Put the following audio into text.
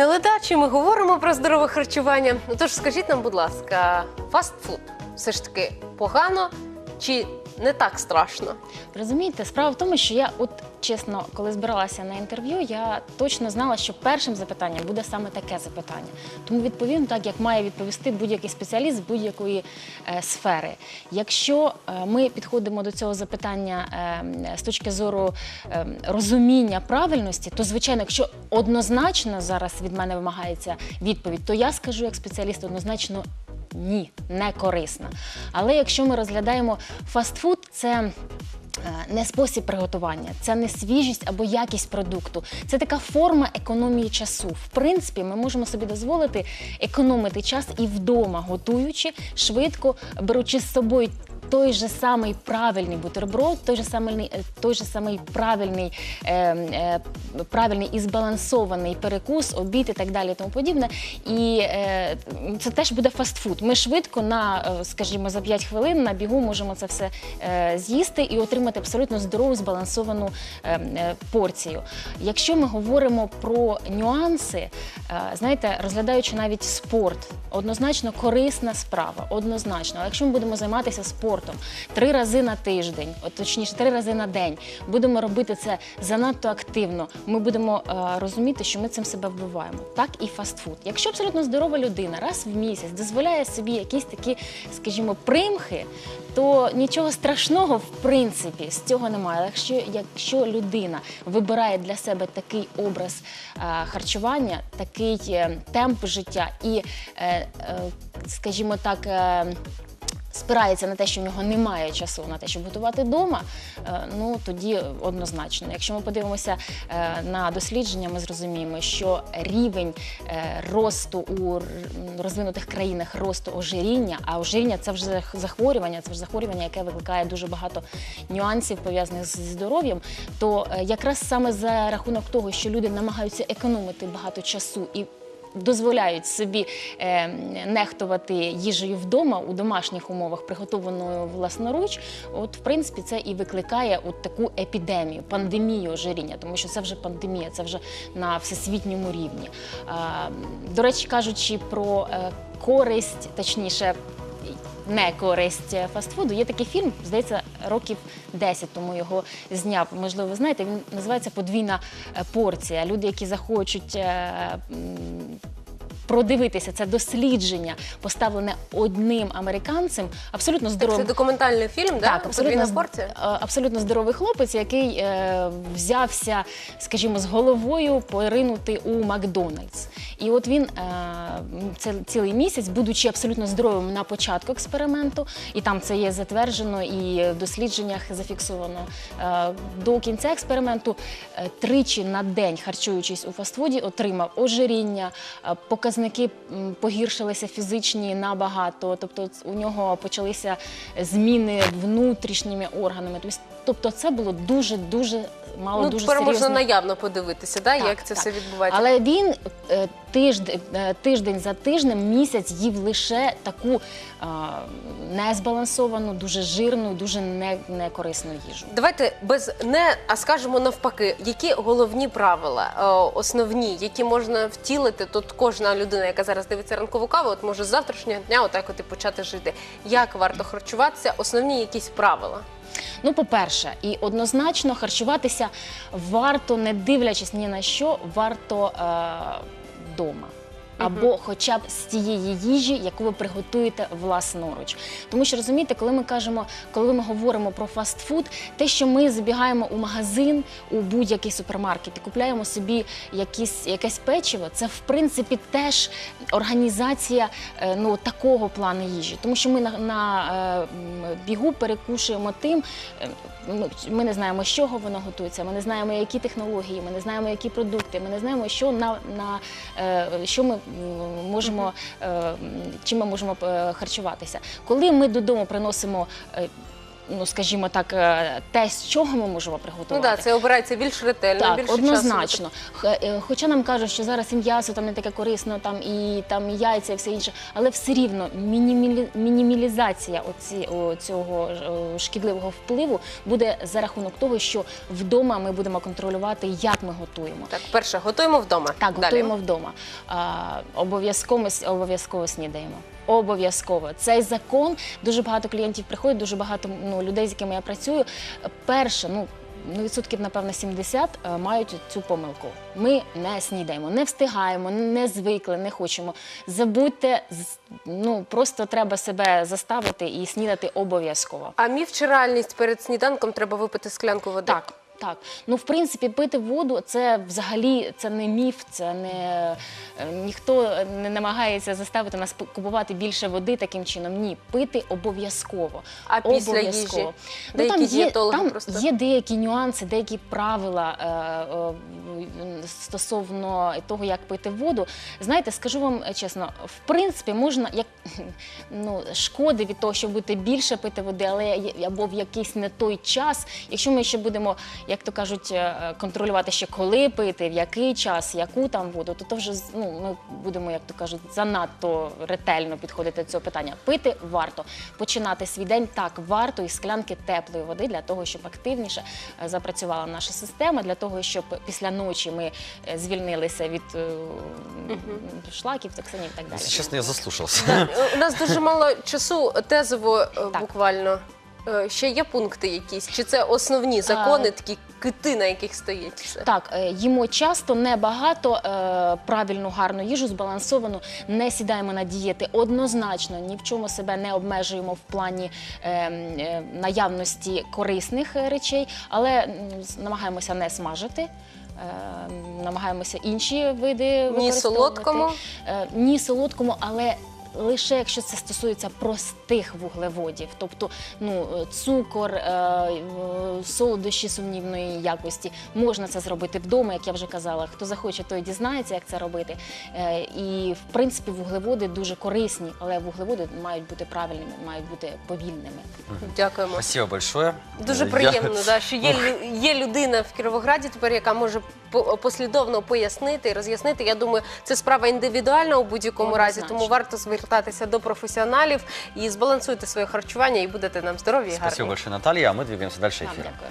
не ледачі, ми говоримо про здорове харчування. Ну тож скажіть нам, будь ласка, фастфуд все ж таки погано чи не так страшно? Розумієте, справа в тому, що я, от чесно, коли збиралася на інтерв'ю, я точно знала, що першим запитанням буде саме таке запитання. Тому відповім так, як має відповісти будь-який спеціаліст з будь-якої е, сфери. Якщо е, ми підходимо до цього запитання е, з точки зору е, розуміння правильності, то звичайно, якщо однозначно зараз від мене вимагається відповідь, то я скажу як спеціаліст однозначно ні, не корисна. Але якщо ми розглядаємо фастфуд, це е, не спосіб приготування, це не свіжість або якість продукту. Це така форма економії часу. В принципі, ми можемо собі дозволити економити час і вдома, готуючи швидко, беручи з собою. Той же самий правильний бутерброд, той же самий, е, той же самий правильний, е, е, правильний і збалансований перекус, обід і так далі, і тому подібне. І е, це теж буде фастфуд. Ми швидко на, е, скажімо, за 5 хвилин на бігу можемо це все е, з'їсти і отримати абсолютно здорову збалансовану е, е, порцію. Якщо ми говоримо про нюанси, е, знаєте, розглядаючи навіть спорт, однозначно корисна справа, однозначно. Але якщо ми будемо займатися спортом три рази на тиждень, от точніше, три рази на день, будемо робити це занадто активно, ми будемо е, розуміти, що ми цим себе вбиваємо. Так і фастфуд. Якщо абсолютно здорова людина раз в місяць дозволяє собі якісь такі, скажімо, примхи, то нічого страшного в принципі з цього немає. Якщо, якщо людина вибирає для себе такий образ е, харчування, такий е, темп життя і, е, е, скажімо так, е, спирається на те, що в нього немає часу на те, щоб готувати вдома, е, ну тоді однозначно. Якщо ми подивимося е, на дослідження, ми зрозуміємо, що рівень е, росту у розвинутих країнах росту ожиріння, а ожиріння це вже захворювання, це вже захворювання, яке викликає дуже багато нюансів пов'язаних з здоров'ям. То якраз саме за рахунок того, що люди намагаються економити багато часу і дозволяють собі е, нехтувати їжею вдома у домашніх умовах, приготованою власноруч, от в принципі це і викликає от таку епідемію, пандемію ожиріння, тому що це вже пандемія, це вже на всесвітньому рівні. До речі, кажучи про е, користь, точніше. Не користь фастфуду. Є такий фільм, здається, років 10 тому його зняв. Можливо, ви знаєте, він називається Подвійна е, порція. Люди, які захочуть е, продивитися це дослідження, поставлене одним американцем, абсолютно здоровим. це документальний фільм, да? Так, абсолютно, е, абсолютно здоровий хлопець, який е, взявся, скажімо, з головою поринути у Макдональдс. І от він е, це цілий місяць, будучи абсолютно здоровим на початку експерименту, і там це є затверджено і в дослідженнях зафіксовано. Е, до кінця експерименту е, тричі на день, харчуючись у фастфуді, отримав ожиріння, е, показники погіршилися фізичні набагато. Тобто у нього почалися зміни внутрішніми органами. Тобто- Тобто це було дуже дуже мало Ну, дуже тепер серйозно. можна наявно подивитися, да, Так, як це так. все відбувається. Але він е, тиждень, тиждень за тижнем, місяць їв лише таку е, незбалансовану, дуже жирну, дуже не, некорисну їжу. Давайте без не, а скажемо навпаки, які головні правила, е, основні, які можна втілити. Тут кожна людина, яка зараз дивиться ранкову каву, от може з завтрашнього дня отак от і почати жити. Як варто харчуватися? Основні якісь правила. Ну, по-перше, і однозначно харчуватися варто, не дивлячись ні на що, варто е, вдома. Або хоча б з тієї їжі, яку ви приготуєте власноруч. Тому що розумієте, коли ми кажемо, коли ми говоримо про фастфуд, те, що ми забігаємо у магазин, у будь-який супермаркет і купляємо собі якісь, якесь печиво, це в принципі теж організація е, ну, такого плану їжі. Тому що ми на, на е, бігу перекушуємо тим. е, ну, Ми не знаємо, з чого воно готується, ми не знаємо, які технології, ми не знаємо, які продукти, ми не знаємо, що на, на що ми можемо, е, чим ми можемо е, харчуватися. Коли ми додому приносимо. Ну скажімо так, е, те, з чого ми можемо Ну приготувати. да, це обирається більш ретельно, Так, більше однозначно. Е, Хоча нам кажуть, що зараз і м'ясо там не таке корисно, там і там і яйця, і все інше, але все рівно оці, о, цього е, шкідливого впливу буде за рахунок того, що вдома ми будемо контролювати, як ми готуємо. Так, перше, готуємо вдома. Так, Далі. готуємо вдома. Обов'язково, обов'язково снідаємо. Обов'язково цей закон. Дуже багато клієнтів приходить, дуже багато ну, людей, з якими я працюю. Перше, ну. Ну, відсотків, напевно, 70 е, мають цю помилку. Ми не снідаємо, не встигаємо, не звикли, не хочемо. Забудьте, ну просто треба себе заставити і снідати обов'язково. А міф чи реальність перед сніданком треба випити склянку води? Так, так. Ну, в принципі, пити воду це взагалі це не міф, це не е, ніхто не намагається заставити нас купувати більше води таким чином. Ні, пити обов'язково. А після обов'язково. їжі? Ну, там є, там просто- є деякі нюанси, деякі правила е, е, стосовно того, як пити воду. Знаєте, скажу вам е, чесно, в принципі, можна як ну шкоди від того, щоб будете більше пити води, але або в якийсь не той час. Якщо ми ще будемо, як то кажуть, е, контролювати ще коли пити, в який час, яку там воду, то то вже з- ну, ми будемо, як то кажуть, занадто ретельно підходити до цього питання. Пити варто починати свій день так варто із склянки теплої води для того, щоб активніше е, запрацювала наша система, для того, щоб після ночі ми е, звільнилися від е, шлаків, токсинів і так далі. Если честно, я е, У нас дуже мало часу тезово буквально. Е, Ще є пункти якісь? Чи це основні закони, такі кити, на яких стоїть все? Так, е, їмо часто, небагато, е, правильну, гарну їжу, збалансовану, не сідаємо на дієти однозначно, ні в чому себе не обмежуємо в плані е, е, наявності корисних е, речей, але м, намагаємося не смажити. е, Намагаємося інші види використовувати. солодкому? Е, ні солодкому, але лише якщо це стосується простих вуглеводів, тобто ну, е, цукор, е, е, солодощі сумнівної якості, можна це зробити вдома, як я вже казала. Хто захоче, той дізнається, як це робити. Е, І в принципі вуглеводи дуже корисні, але вуглеводи мають бути правильними, мають бути повільними. Дякуємо. Спасибо большое. Дуже Я- приємно, да, що є, лю- є людина в Кіровограді тепер, яка може по- послідовно пояснити і роз'яснити. Я думаю, це справа індивідуальна у будь-якому разі, тому варто звертатися до професіоналів і збалансуйте своє харчування, і будете нам здорові і Спасибо гарні. большое, Наталья. А мы двигаемся дальше Вам эфиром. дякую.